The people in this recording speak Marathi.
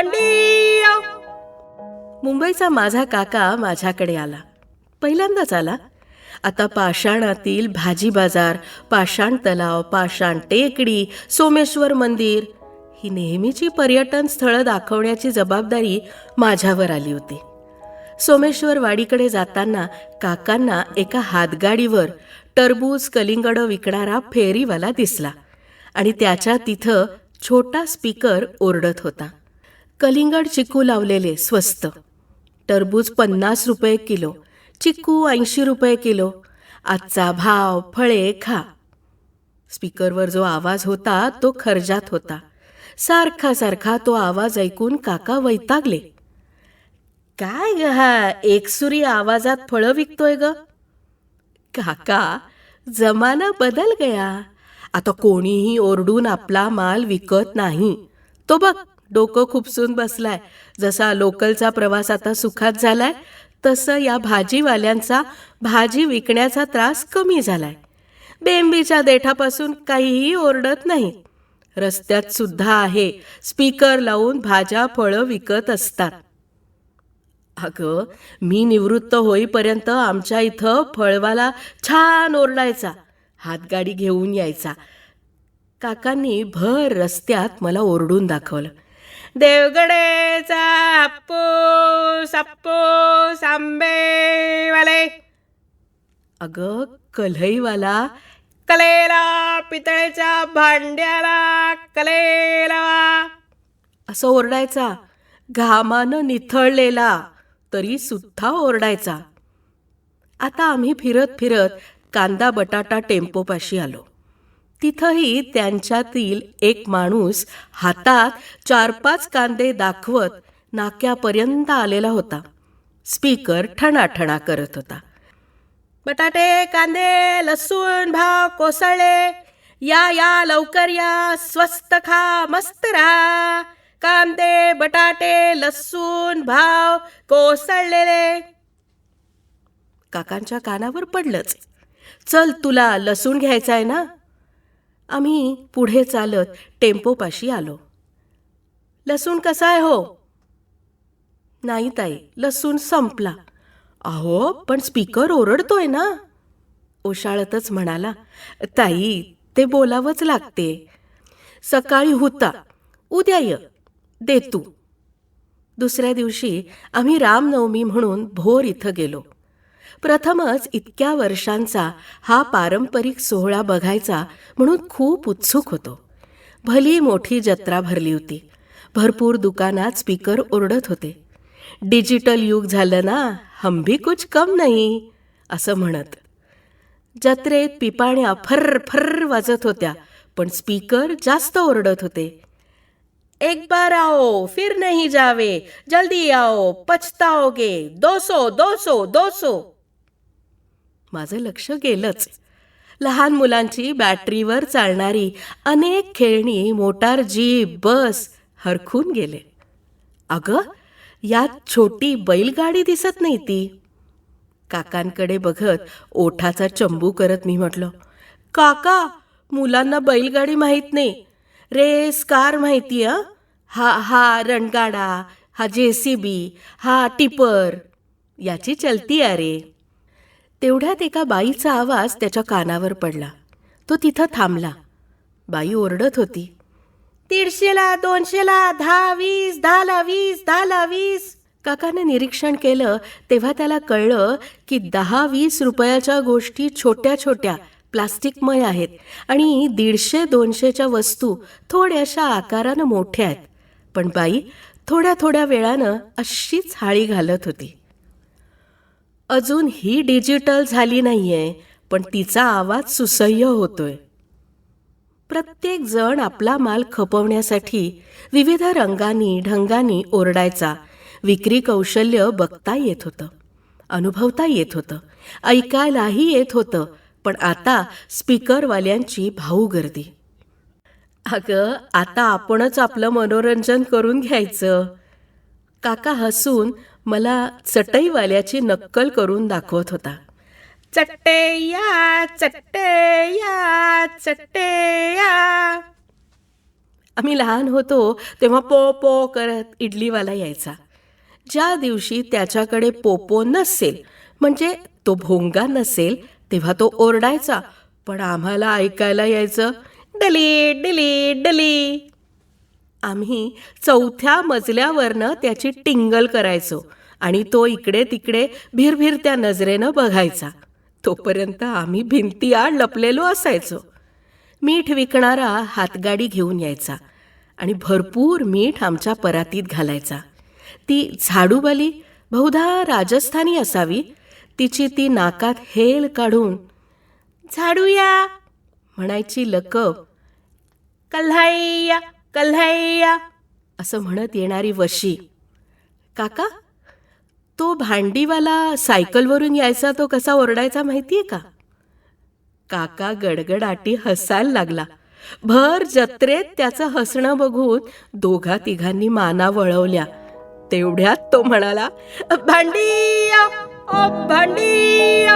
भांडी मुंबईचा माझा काका माझ्याकडे आला. पहिल्यांदाच आला. आता पाषाणातील भाजी बाजार पाषाण तलाव पाषाण टेकडी सोमेश्वर मंदिर ही नेहमीची पर्यटन स्थळं दाखवण्याची जबाबदारी माझ्यावर आली होती. सोमेश्वर वाडीकडे जाताना काकांना एका हातगाडीवर टरबूज कलिंगड विकणारा फेरीवाला दिसला आणि त्याच्या तिथं छोटा स्पीकर ओरडत होता. कलिंगड चिकू लावलेले स्वस्त. टरबूज पन्नास रुपये किलो चिकू ऐंशी रुपये किलो. आजचा भाव फळे खा. स्पीकरवर जो आवाज होता तो खर्जात होता. सारखा सारखा तो आवाज ऐकून काका वैतागले. काय ग हा एकसुरी आवाजात फळं विकतोय ग? काका जमाना बदल गया. आता कोणीही ओरडून आपला माल विकत नाही. तो बघ डोकं खुपसून बसलाय. जसा लोकलचा प्रवास आता सुखात झालाय तसं या भाजीवाल्यांचा भाजी विकण्याचा त्रास कमी झालाय. बेंबीच्या देठापासून काहीही ओरडत नाही रस्त्यात सुद्धा आहे स्पीकर लावून भाज्या फळं विकत असतात. अगं मी निवृत्त होईपर्यंत आमच्या इथं फळवाला छान ओरडायचा हातगाडी घेऊन यायचा. काकांनी भर रस्त्यात मला ओरडून दाखवलं. देवगडेचा हापूस हापूस आंबेवाले अगं कलईवाला. कलेला पितळेच्या भांड्याला कलेला असं ओरडायचा. घामानं निथळलेला तरी सुद्धा ओरडायचा. आता आम्ही फिरत फिरत कांदा बटाटा टेम्पोपाशी आलो. तिथंही त्यांच्यातील एक माणूस हातात चार पाच कांदे दाखवत नाक्यापर्यंत आलेला होता. स्पीकर ठणाठणा करत होता. बटाटे कांदे लसूण भाव कोसळे या या लवकर या. स्वस्त खा मस्त राहा. कांदे बटाटे लसूण भाव कोसळलेले. काकांच्या कानावर पडलंच. चल तुला लसूण घ्यायचा आहे ना. आम्ही पुढे चालत टेम्पोपाशी आलो. लसूण कसा आहे हो? नाही ताई लसूण संपला. अहो पण स्पीकर ओरडतोय ना. ओशाळतच म्हणाला ताई ते बोलावंच लागते. सकाळी होता. उद्या ये. दे तू दुसऱ्या दिवशी आम्ही रामनवमी म्हणून भोर इथं गेलो. प्रथमच इतक्या वर्षांचा हा पारंपरिक सोहळा बघायचा म्हणून खूप उत्सुक होतो. भली मोठी जत्रा भरली होती. भरपूर दुकानात स्पीकर ओरडत होते. डिजिटल युग झालं ना हम भी कुछ कम नाही असं म्हणत. जत्रेत पिपाण्या फर्र फर्र वाजत होत्या पण स्पीकर जास्त ओरडत होते. एक बार आओ फिर नहीं जावे जल्दी आओ पछताओगे दो सो दो सो दो सो माझं लक्ष गेलंच. लहान मुलांची बॅटरीवर चालणारी अनेक खेळणी मोटार जीप बस हरखून गेले. अगं यात छोटी बैलगाडी दिसत नाही ती काकांकडे बघत ओठाचा चंबू करत मी म्हटलं काका मुलांना बैलगाडी माहीत नाही. रेस कार माहिती हं? हा हा रणगाडा हा जे सी बी हा टिपर. याची चलती अरे. तेवढ्यात एका बाईचा आवाज त्याच्या कानावर पडला. तो तिथं थांबला. बाई ओरडत होती. दीडशेला दोनशेला दहा वीस दहाला वीस दहाला वीस काकाने निरीक्षण केलं तेव्हा त्याला कळलं की दहा वीस रुपयाच्या गोष्टी छोट्या छोट्या प्लास्टिकमय आहेत आणि दीडशे दोनशेच्या वस्तू थोड्याशा आकारानं मोठ्या आहेत. पण बाई थोड्या थोड्या वेळानं अशीच हाळी घालत होती. अजून ही डिजिटल झाली नाहीये पण तिचा आवाज सुसह्य होतोय. प्रत्येक जण आपला माल खपवण्यासाठी विविध रंगांनी ढंगांनी ओरडायचा विक्री कौशल्य बघता येत होतं अनुभवता येत होतं ऐकायलाही येत होतं पण आता स्पीकरवाल्यांची भाऊ गर्दी अगं आता आपणच आपलं मनोरंजन करून घ्यायचं. काका हसून मला चटईवाल्याची नक्कल करून दाखवत होता. चट्टे या चट्टे या चट्टे या आम्ही लहान होतो तेव्हा पो पो करत इडलीवाला यायचा. ज्या दिवशी त्याच्याकडे पोपो नसेल म्हणजे तो भोंगा नसेल तेव्हा तो ओरडायचा पण आम्हाला ऐकायला यायचं. डली डली डली. आम्ही चौथ्या मजल्यावरनं त्याची टिंगल करायचो आणि तो इकडे तिकडे भिरभिरत्या नजरेनं बघायचा. तोपर्यंत आम्ही भिंतीआड लपलेलो असायचो. मीठ विकणारा हातगाडी घेऊन यायचा आणि भरपूर मीठ आमच्या परातीत घालायचा. ती झाडूबाली बहुधा राजस्थानी असावी तिची ती नाकात हेल काढून झाडूया म्हणायची लकब. कल्हाय्या कल्हाय्या असं म्हणत येणारी वशी. काका तो भांडीवाला सायकलवरून यायचा तो कसा ओरडायचा माहितीये का? काका गडगडाटी हसायला लागला. भर जत्रेत त्याचं हसणं बघून दोघा तिघांनी माना वळवल्या. तेवढ्यात तो म्हणाला भांडी ओ भांडी